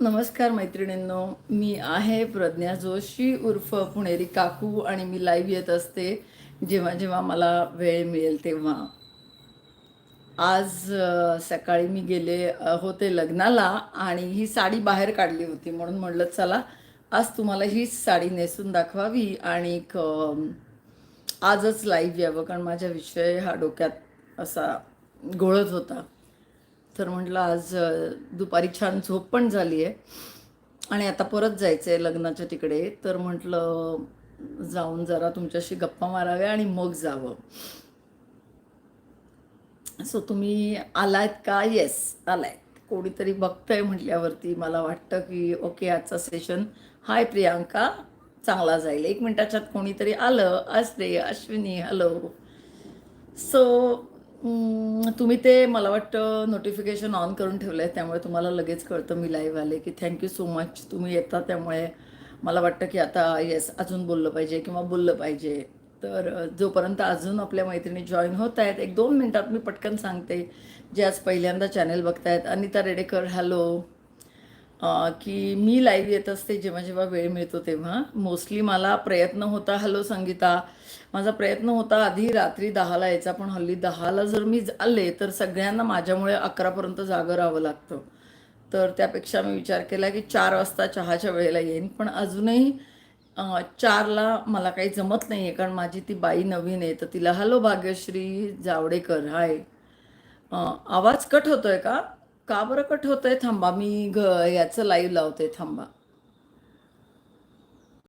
नमस्कार मैत्रिणींनो मी आहे प्रज्ञा जोशी उर्फ पुणेरी काकू आणि मी लाईव्ह येत असते जेव्हा जेव्हा मला वेळ मिळेल तेव्हा. आज सकाळी मी गेले होते लग्नाला आणि ही साडी बाहेर काढली होती म्हणून म्हणलं चला आज तुम्हाला हीच साडी नेसून दाखवावी आणि आजच लाईव्ह यावं कारण माझा विषय हा डोक्यात असा घोळत होता. तर म्हटलं आज दुपारी छान झोप पण झाली आहे आणि आता परत जायचं आहे लग्नाच्या तिकडे. तर म्हटलं जाऊन जरा तुमच्याशी गप्पा माराव्या आणि मग जावं. सो तुम्ही आलायत का? येस आलाय. कोणीतरी बघतंय म्हटल्यावरती मला वाटतं की ओके आजचा सेशन हाय प्रियांका. चांगला जाईल. एक मिनिटाच्यात कोणीतरी आलं. असते अश्विनी हॅलो सो तुम्ही ते मला वाटतं नोटिफिकेशन ऑन करून ठेवलं आहे त्यामुळे तुम्हाला लगेच कळतं मी लाईव्ह आले की थँक्यू सो मच तुम्ही येता त्यामुळे मला वाटतं की आता येस अजून बोललं पाहिजे किंवा बोललं पाहिजे. तर जोपर्यंत अजून आपल्या मैत्रिणी जॉईन होत आहेत एक दोन मिनटात मी पटकन सांगते जे आज पहिल्यांदा चॅनेल बघतायत अनिता रेडेकर हॅलो की मी लाईव्ह येत असते जेव्हा जेव्हा वेळ मिळतो तेव्हा. मोस्टली मला प्रयत्न होता हॅलो संगीता. माझा प्रयत्न होता आधी रात्री दहाला यायचा पण हल्ली दहाला जर मी आले तर सगळ्यांना माझ्यामुळे अकरापर्यंत जागं राहावं लागतं. तर त्यापेक्षा मी विचार केला की चार वाजता चहाच्या वेळेला येईन पण अजूनही चारला मला काही जमत नाही आहे कारण माझी ती बाई नवीन आहे तर तिला हॅलो भाग्यश्री जावडेकर हाय आवाज कट होतोय का? का बरं कट होतंय थांबा मी घ याचं लाईव्ह लावते थांबा.